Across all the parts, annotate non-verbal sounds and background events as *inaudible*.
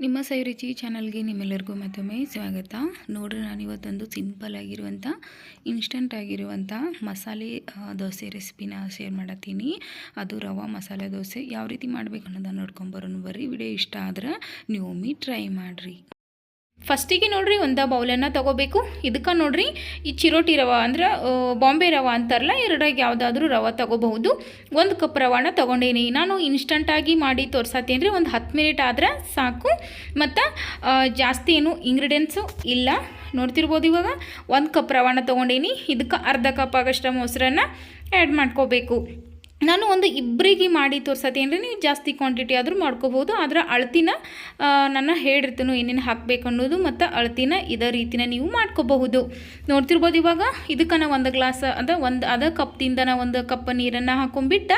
ನಿಮ್ಮ ಸೈ ರುಚಿ ಚಾನಲ್ಗೆ ನಿಮ್ಮೆಲ್ಲರಿಗೂ ಮತ್ತೊಮ್ಮೆ ಸ್ವಾಗತ. ನೋಡ್ರಿ ನಾನು ಇವತ್ತೊಂದು ಸಿಂಪಲ್ ಆಗಿರುವಂಥ ಇನ್ಸ್ಟಂಟ್ ಆಗಿರುವಂಥ ಮಸಾಲೆ ದೋಸೆ ರೆಸಿಪಿನ ಶೇರ್ ಮಾಡತ್ತೀನಿ. ಅದು ರವಾ ಮಸಾಲೆ ದೋಸೆ. ಯಾವ ರೀತಿ ಮಾಡ್ಬೇಕು ಅನ್ನೋದನ್ನ ನೋಡ್ಕೊಂಬರೋಣ ಬರ್ರಿ. ವಿಡಿಯೋ ಇಷ್ಟ ಆದ್ರೆ ನೀವು ಒಮ್ಮೆ ಟ್ರೈ ಮಾಡಿರಿ. ಫಸ್ಟಿಗೆ ನೋಡ್ರಿ ಒಂದು ಬೌಲನ್ನು ತಗೋಬೇಕು. ಇದಕ್ಕೆ ನೋಡ್ರಿ ಈ ಚಿರೋಟಿ ರವ ಅಂದ್ರೆ ಬಾಂಬೆ ರವ ಅಂತಾರಲ್ಲ, ಎರಡಾಗಿ ಯಾವುದಾದ್ರೂ ರವ ತಗೋಬಹುದು. ಒಂದು ಕಪ್ ರವಾನ ತೊಗೊಂಡೇನಿ. ನಾನು ಇನ್ಸ್ಟಂಟಾಗಿ ಮಾಡಿ ತೋರ್ಸತ್ತೇನೆ ರೀ ಒಂದು ಹತ್ತು ಮಿನಿಟ್ ಆದ್ರೆ ಸಾಕು. ಮತ್ತು ಜಾಸ್ತಿ ಏನು ಇಂಗ್ರೀಡಿಯೆಂಟ್ಸು ಇಲ್ಲ. ನೋಡ್ತಿರ್ಬೋದು ಇವಾಗ, ಒಂದು ಕಪ್ ರವಾನ ತೊಗೊಂಡೇನಿ. ಇದಕ್ಕೆ ಅರ್ಧ ಕಪ್ ಆಗಷ್ಟು ಮೊಸರನ್ನು ಆ್ಯಡ್ ಮಾಡ್ಕೋಬೇಕು. ನಾನು ಒಂದು ಇಬ್ಬರಿಗೆ ಮಾಡಿ ತೋರ್ಸತ್ತೇನೆ ರೀ ನೀವು ಜಾಸ್ತಿ ಕ್ವಾಂಟಿಟಿ ಆದರೂ ಮಾಡ್ಕೋಬೋದು, ಆದರೆ ಅಳತಿನ ನಾನು ಹೇಳಿರ್ತೀನಿ ಏನೇನು ಹಾಕಬೇಕು ಅನ್ನೋದು ಮತ್ತು ಅಳತಿನ ಇದೇ ರೀತಿನ ನೀವು ಮಾಡ್ಕೋಬಹುದು. ನೋಡ್ತಿರ್ಬೋದು ಇವಾಗ ಇದಕ್ಕೆ ನಾವು ಒಂದು ಗ್ಲಾಸ್ ಅದ ಒಂದು, ಅದ ಕಪ್ದಿಂದ ಒಂದು ಕಪ್ ನೀರನ್ನು ಹಾಕೊಂಡ್ಬಿಟ್ಟ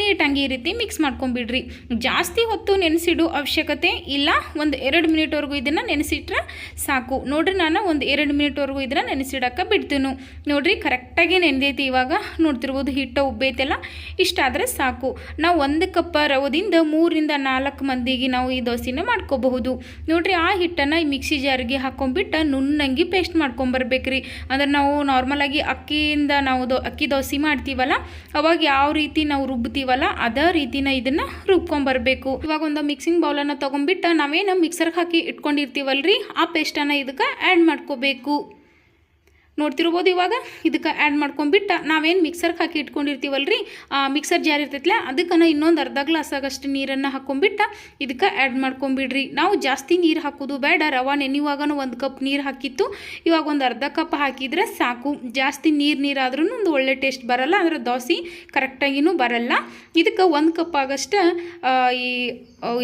ನೀಟಾಗಿ ಈ ರೀತಿ ಮಿಕ್ಸ್ ಮಾಡ್ಕೊಂಬಿಡ್ರಿ ಜಾಸ್ತಿ ಹೊತ್ತು ನೆನೆಸಿಡೋ ಅವಶ್ಯಕತೆ ಇಲ್ಲ, ಒಂದು ಎರಡು ಮಿನಿಟ್ವರೆಗೂ ಇದನ್ನು ನೆನೆಸಿಟ್ರೆ ಸಾಕು. ನೋಡ್ರಿ ನಾನು ಒಂದು ಎರಡು ಮಿನಿಟ್ವರೆಗೂ ಇದನ್ನು ನೆನೆಸಿಡಕ್ಕೆ ಬಿಡ್ತೀನಿ. ನೋಡ್ರಿ ಕರೆಕ್ಟಾಗಿ ನೆನೆದೈತಿ ಇವಾಗ. ನೋಡ್ತಿರ್ಬೋದು ಹಿಟ್ಟು ಉಬ್ಬೈತೆಲ್ಲ ಇಷ್ಟಾದರೆ ಸಾಕು. ನಾವು ಒಂದು ಕಪ್ ರವದಿಂದ ಮೂರಿಂದ ನಾಲ್ಕು ಮಂದಿಗೆ ನಾವು ಈ ದೋಸೆನ ಮಾಡ್ಕೋಬಹುದು. ನೋಡ್ರಿ, ಆ ಹಿಟ್ಟನ್ನು ಈ ಮಿಕ್ಸಿ ಜಾರಿಗೆ ಹಾಕೊಂಡ್ಬಿಟ್ಟು ನುಣ್ಣಂಗಿ ಪೇಸ್ಟ್ ಮಾಡ್ಕೊಂಬರ್ಬೇಕ್ರಿ ಅಂದ್ರೆ ನಾವು ನಾರ್ಮಲಾಗಿ ಅಕ್ಕಿಯಿಂದ ನಾವು ದೋ, ಅಕ್ಕಿ ದೋಸೆ ಮಾಡ್ತೀವಲ್ಲ, ಅವಾಗ ಯಾವ ರೀತಿ ನಾವು ರುಬ್ತೀವಲ್ಲ ಅದೇ ರೀತಿನ ಇದನ್ನು ರುಬ್ಕೊಂಬರ್ಬೇಕು ಇವಾಗ ಒಂದು ಮಿಕ್ಸಿಂಗ್ ಬೌಲನ್ನು ತೊಗೊಂಡ್ಬಿಟ್ಟು ನಾವೇನು ಮಿಕ್ಸರ್ಗೆ ಹಾಕಿ ಇಟ್ಕೊಂಡಿರ್ತೀವಲ್ರಿ, ಆ ಪೇಸ್ಟನ್ನು ಇದಕ್ಕೆ ಆ್ಯಡ್ ಮಾಡ್ಕೋಬೇಕು. ನೋಡ್ತಿರ್ಬೋದು ಇವಾಗ. ಇದಕ್ಕೆ ಆ್ಯಡ್ ಮಾಡ್ಕೊಂಡ್ಬಿಟ್ಟು ನಾವೇನು ಮಿಕ್ಸರ್ಗೆ ಹಾಕಿ ಇಟ್ಕೊಂಡಿರ್ತೀವಲ್ರಿ? ಆ ಮಿಕ್ಸರ್ ಜಾರಿ ಇರ್ತೈತಲ್ಲ ಅದಕ್ಕೆ ಇನ್ನೊಂದು ಅರ್ಧ ಗ್ಲಾಸ್ ಆಗಷ್ಟು ನೀರನ್ನು ಹಾಕೊಂಡ್ಬಿಟ್ಟು ಇದಕ್ಕೆ ಆ್ಯಡ್ ಮಾಡ್ಕೊಂಬಿಡ್ರಿ ನಾವು ಜಾಸ್ತಿ ನೀರು ಹಾಕೋದು ಬೇಡ ರವಾ ನೆನೆಯುವಾಗನೂ ಒಂದು ಕಪ್ ನೀರು ಹಾಕಿತ್ತು. ಇವಾಗ ಒಂದು ಅರ್ಧ ಕಪ್ ಹಾಕಿದರೆ ಸಾಕು. ಜಾಸ್ತಿ ನೀರು ನೀರಾದ್ರೂ ಒಂದು ಒಳ್ಳೆ ಟೇಸ್ಟ್ ಬರಲ್ಲ ಅಂದರೆ ದೋಸೆ ಕರೆಕ್ಟಾಗಿನೂ ಬರಲ್ಲ. ಇದಕ್ಕೆ ಒಂದು ಕಪ್ ಆಗಷ್ಟು ಈ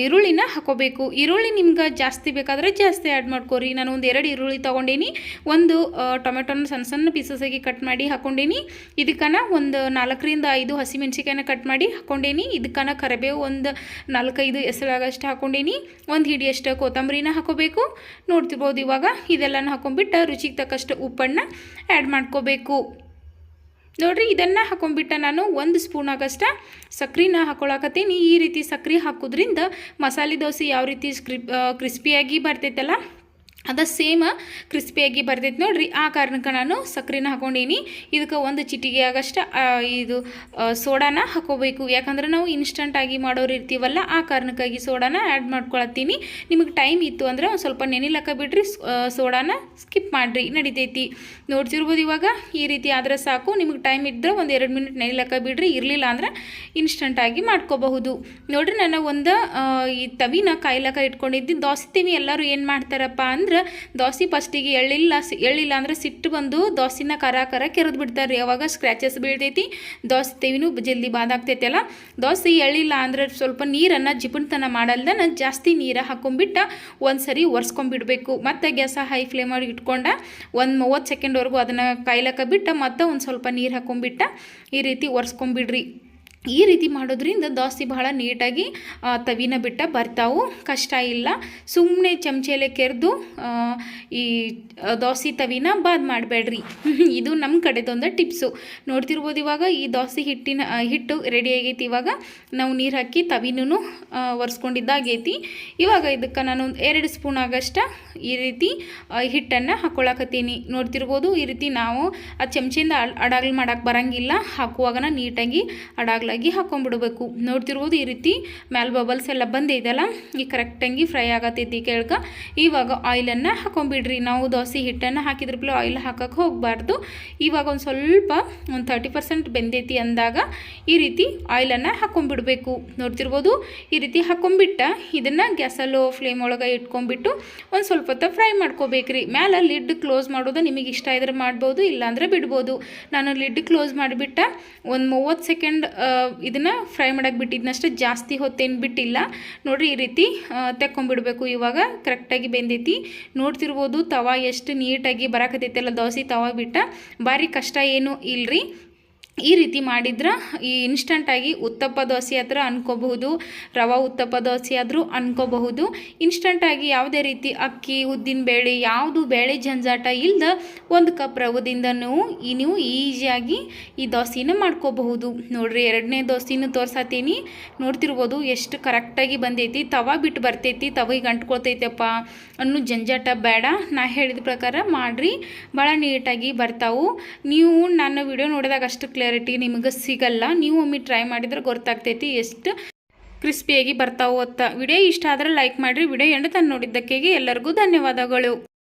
ಈರುಳ್ಳಿನ ಹಾಕೋಬೇಕು. ಈರುಳ್ಳಿ ನಿಮ್ಗೆ ಜಾಸ್ತಿ ಬೇಕಾದರೆ ಜಾಸ್ತಿ ಆ್ಯಡ್ ಮಾಡ್ಕೋರಿ. ನಾನು ಒಂದು ಎರಡು ಈರುಳ್ಳಿ ತೊಗೊಂಡೀನಿ. ಒಂದು ಟೊಮೆಟೊನ ಸಣ್ಣ ಸಣ್ಣ ಪೀಸಸ್ ಆಗಿ ಕಟ್ ಮಾಡಿ ಹಾಕೊಂಡೀನಿ. ಇದಕ್ಕನ ಒಂದು ನಾಲ್ಕರಿಂದ ಐದು ಹಸಿಮೆಣ್ಸಿಕಾಯಿನ ಕಟ್ ಮಾಡಿ ಹಾಕೊಂಡೀನಿ. ಇದಕ್ಕನ ಕರಿಬೇವು ಒಂದು ನಾಲ್ಕೈದು ಎಸಳಾಗಷ್ಟು ಹಾಕೊಂಡೀನಿ. ಒಂದು ಹಿಡಿಯಷ್ಟು ಕೊತ್ತಂಬರಿನ ಹಾಕೋಬೇಕು. ನೋಡ್ತಿರ್ಬೋದು ಇವಾಗ ಇದೆಲ್ಲನೂ ಹಾಕೊಂಡ್ಬಿಟ್ಟು ರುಚಿಗೆ ತಕ್ಕಷ್ಟು ಉಪ್ಪನ್ನು ಆ್ಯಡ್ ಮಾಡ್ಕೋಬೇಕು. ನೋಡ್ರಿ, ಇದನ್ನು ಹಾಕೊಂಡ್ಬಿಟ್ಟೆ ನಾನು ಒಂದು ಸ್ಪೂನ್ ಆಗಷ್ಟ ಸಕ್ರೆನ ಹಾಕೊಳಕತ್ತೀನಿ. ಈ ರೀತಿ ಸಕ್ರೆ ಹಾಕೋದ್ರಿಂದ ಮಸಾಲೆ ದೋಸೆ ಯಾವ ರೀತಿ ಕ್ರಿಸ್ಪಿಯಾಗಿ ಬರ್ತೈತಲ್ಲ ಅದ ಸೇಮ್ ಕ್ರಿಸ್ಪಿಯಾಗಿ ಬರ್ತೈತೆ ನೋಡಿರಿ. ಆ ಕಾರಣಕ್ಕೆ ನಾನು ಸಕ್ಕರೆನ ಹಾಕೊಂಡೀನಿ. ಇದಕ್ಕೆ ಒಂದು ಚಿಟಿಗೆ ಆಗಷ್ಟ ಇದು ಸೋಡಾನ ಹಾಕೋಬೇಕು. ಯಾಕಂದ್ರೆ ನಾವು ಇನ್ಸ್ಟಂಟಾಗಿ ಮಾಡೋರು ಇರ್ತೀವಲ್ಲ, ಆ ಕಾರಣಕ್ಕಾಗಿ ಸೋಡಾನ ಆ್ಯಡ್ ಮಾಡ್ಕೊಳತ್ತೀನಿ. ನಿಮಗೆ ಟೈಮ್ ಇತ್ತು ಅಂದರೆ ಒಂದು ಸ್ವಲ್ಪ ನೆನಿಲಕ್ಕ ಬಿಡ್ರಿ ಸೋಡಾನ ಸ್ಕಿಪ್ ಮಾಡಿರಿ, ನಡಿತೈತಿ. ನೋಡ್ತಿರ್ಬೋದು ಇವಾಗ ಈ ರೀತಿ ಆದರೆ ಸಾಕು. ನಿಮಗೆ ಟೈಮ್ ಇದ್ದರೆ ಒಂದು ಎರಡು ಮಿನಿಟ್ ನೆನಿಲಕ್ಕ ಬಿಡ್ರಿ, ಇರಲಿಲ್ಲ ಅಂದ್ರೆ ಇನ್ಸ್ಟಂಟಾಗಿ ಮಾಡ್ಕೋಬಹುದು. ನೋಡಿರಿ ನಾನು ಒಂದು ಈ ತವಿನ ಕಾಯಿಲಕ ಇಟ್ಕೊಂಡಿದ್ದೀನಿ ದೋಸೆ ತಿವಿ ಎಲ್ಲರೂ ಏನು ಮಾಡ್ತಾರಪ್ಪ ಅಂದ್ರೆ ದೋಸೆ ಫಸ್ಟಿಗೆ ಎಳ್ಳಿಲ್ಲ ಎಳ್ಳಿಲ್ಲ ಅಂದ್ರೆ ಸಿಟ್ಟು ಬಂದು ದೋಸೆನ ಕರ ಕರ ಕೆರೆದು ಬಿಡ್ತಾರೆ ಅವಾಗ ಸ್ಕ್ರ್ಯಾಚಸ್ ಬೀಳ್ತೈತಿ ದೋಸೆ ತವಿನೂ ಜಲ್ದಿ ಬಾದಾಗ್ತೈತಲ್ಲ. ದೋಸೆ ಎಳ್ಳಿಲ್ಲ ಅಂದ್ರೆ ಸ್ವಲ್ಪ ನೀರನ್ನು ಜಿಪುಣತನ ಮಾಡಲ್ದನ ಜಾಸ್ತಿ ನೀರು ಹಾಕೊಂಡ್ಬಿಟ್ಟು ಒಂದು ಸರಿ ಒರೆಸ್ಕೊಂಡ್ಬಿಡ್ಬೇಕು ಮತ್ತು ಗ್ಯಾಸ ಹೈ ಫ್ಲೇಮಾಗಿ ಇಟ್ಕೊಂಡ ಒಂದು ಮೂವತ್ತು ಸೆಕೆಂಡ್ವರೆಗೂ ಅದನ್ನು ಕಾಯ್ಲಕ್ಕ ಬಿಟ್ಟು ಮತ್ತೆ ಒಂದು ಸ್ವಲ್ಪ ನೀರು ಹಾಕೊಂಡ್ಬಿಟ್ಟು ಈ ರೀತಿ ಒರೆಸ್ಕೊಂಬಿಡ್ರಿ. ಈ ರೀತಿ ಮಾಡೋದ್ರಿಂದ ದೋಸೆ ಬಹಳ ನೀಟಾಗಿ ತವಿನ ಬಿಟ್ಟ ಬರ್ತಾವು. ಕಷ್ಟ ಇಲ್ಲ. ಸುಮ್ಮನೆ ಚಮಚೆಲೆ ಕೆರೆದು ಈ ದೋಸೆ ತವಿನ ಬಾದ್ ಮಾಡಬೇಡ್ರಿ. *laughs* ಇದು ನಮ್ಮ ಕಡೆದೊಂದು ಟಿಪ್ಸು. ನೋಡ್ತಿರ್ಬೋದು ಇವಾಗ ಈ ದೋಸೆ ಹಿಟ್ಟಿನ ಹಿಟ್ಟು ರೆಡಿ ಆಗೈತಿ ಇವಾಗ. ನಾವು ನೀರು ಹಾಕಿ ತವಿನೂ ಒರೆಸ್ಕೊಂಡಿದ್ದಾಗೈತಿ. ಇವಾಗ ಇದಕ್ಕೆ ನಾನು ಎರಡು ಸ್ಪೂನ್ ಆಗಷ್ಟ ಈ ರೀತಿ ಹಿಟ್ಟನ್ನು ಹಾಕ್ಕೊಳಕತ್ತೀನಿ ನೋಡ್ತಿರ್ಬೋದು ಈ ರೀತಿ ನಾವು ಆ ಚಮಚೆಯಿಂದ ಅಡಾಗ್ಲು ಮಾಡೋಕ್ಕೆ ಬರೋಂಗಿಲ್ಲ. ಹಾಕುವಾಗನ ನೀಟಾಗಿ ಅಡಾಗ್ಲಾಗಿ ಹಾಕೊಂಡ್ಬಿಡ್ಬೇಕು ನೋಡ್ತಿರ್ಬೋದು ಈ ರೀತಿ. ಮ್ಯಾಲ್ ಬಬಲ್ಸ್ ಎಲ್ಲ ಬಂದಿದೆಯಲ್ಲ ಈ ಕರೆಕ್ಟಾಗಿ ಫ್ರೈ ಆಗತ್ತೈತಿ ಕೇಳ್ಕ. ಇವಾಗ ಆಯಿಲನ್ನು ಹಾಕೊಂಡ್ಬಿಡ್ರಿ ನಾವು ದೋಸೆ ಹಿಟ್ಟನ್ನು ಹಾಕಿದ್ರ ಪ್ಲೇ ಆಯಿಲ್ ಹಾಕಕ್ಕೆ ಹೋಗಬಾರ್ದು. ಇವಾಗ ಒಂದು ಸ್ವಲ್ಪ, ಒಂದು ತರ್ಟಿ ಪರ್ಸೆಂಟ್ ಬೆಂದೈತಿ ಅಂದಾಗ ಈ ರೀತಿ ಆಯಿಲನ್ನು ಹಾಕೊಂಡ್ಬಿಡ್ಬೇಕು ನೋಡ್ತಿರ್ಬೋದು? ಈ ರೀತಿ ಹಾಕೊಂಡ್ಬಿಟ್ಟ ಇದನ್ನು ಗ್ಯಾಸಲ್ಲೋ ಫ್ಲೇಮ್ ಒಳಗೆ ಇಟ್ಕೊಂಡ್ಬಿಟ್ಟು ಒಂದು ಸ್ವಲ್ಪ ಹೊತ್ತು ಫ್ರೈ ಮಾಡ್ಕೋಬೇಕ್ರಿ. ಮ್ಯಾಲೆ ಲಿಡ್ ಕ್ಲೋಸ್ ಮಾಡೋದು ನಿಮಗೆ ಇಷ್ಟ ಇದ್ರೆ ಮಾಡ್ಬೋದು, ಇಲ್ಲಾಂದರೆ ಬಿಡ್ಬೋದು. ನಾನು ಲಿಡ್ ಕ್ಲೋಸ್ ಮಾಡಿಬಿಟ್ಟ ಒಂದು ಮೂವತ್ತು ಸೆಕೆಂಡ್ ಇದನ್ನು ಫ್ರೈ ಮಾಡಕ್ಕೆ ಬಿಟ್ಟಿದ್ದನಷ್ಟು ಜಾಸ್ತಿ ಹೊತ್ತೇನು ಬಿಟ್ಟಿಲ್ಲ. ನೋಡಿರಿ ಈ ರೀತಿ ತೆಕ್ಕೊಂಬಿಡಬೇಕು. ಇವಾಗ ಕರೆಕ್ಟಾಗಿ ಬೆಂದೈತಿ. ನೋಡ್ತಿರ್ಬೋದು, ತವ ಎಷ್ಟು ನೀಟಾಗಿ ಬರಾಕತ್ತೈತಲ್ಲ ದೋಸೆ ತವ ಬಿಟ್ಟ. ಭಾರಿ ಕಷ್ಟ ಏನೂ ಇಲ್ರಿ. ಈ ರೀತಿ ಮಾಡಿದ್ರೆ ಈ ಇನ್ಸ್ಟಂಟಾಗಿ ಉತ್ತಪ್ಪ ದೋಸೆ ಹತ್ರ ಅನ್ಕೋಬಹುದು, ರವಾ ಉತ್ತಪ್ಪ ದೋಸೆ ಆದರೂ ಅನ್ಕೋಬಹುದು. ಇನ್ಸ್ಟಂಟಾಗಿ ಯಾವುದೇ ರೀತಿ ಅಕ್ಕಿ, ಉದ್ದಿನ ಬೇಳೆ, ಯಾವುದು ಬೇಳೆ ಜಂಜಾಟ ಇಲ್ಲದ ಒಂದು ಕಪ್ ರವದಿಂದ ಈ ನೀವು ಈಸಿಯಾಗಿ ಈ ದೋಸೆನ ಮಾಡ್ಕೋಬಹುದು. ನೋಡ್ರಿ ಎರಡನೇ ದೋಸೆನೂ ತೋರ್ಸತ್ತೀನಿ ನೋಡ್ತಿರ್ಬೋದು ಎಷ್ಟು ಕರೆಕ್ಟಾಗಿ ಬಂದೈತಿ. ತವ ಬಿಟ್ಟು ಬರ್ತೈತಿ, ತವಿಗೆ ಅಂಟ್ಕೊಳ್ತೈತಪ್ಪ ಅನ್ನೋ ಜಂಜಾಟ ಬೇಡ. ನಾ ಹೇಳಿದ ಪ್ರಕಾರ ಮಾಡಿರಿ. ಭಾಳ ನೀಟಾಗಿ ಬರ್ತಾವು. ನೀವು ನನ್ನ ವಿಡಿಯೋ ನೋಡಿದಾಗ ಅಷ್ಟು ಕ್ಲಾರಿಟಿ ನಿಮಗೆ ಸಿಗಲ್ಲ. ನೀವು ಒಮ್ಮೆ ಟ್ರೈ ಮಾಡಿದ್ರೆ ಗೊತ್ತಾಗ್ತೈತಿ ಎಷ್ಟು ಕ್ರಿಸ್ಪಿಯಾಗಿ ಬರ್ತಾವೋ ಅಂತ. ವಿಡಿಯೋ ಇಷ್ಟ ಆದರೆ ಲೈಕ್ ಮಾಡಿರಿ. ವಿಡಿಯೋ ಎಂಡ್ ತಾನು ನೋಡಿದ್ದಕ್ಕೆ ಎಲ್ಲರಿಗೂ ಧನ್ಯವಾದಗಳು.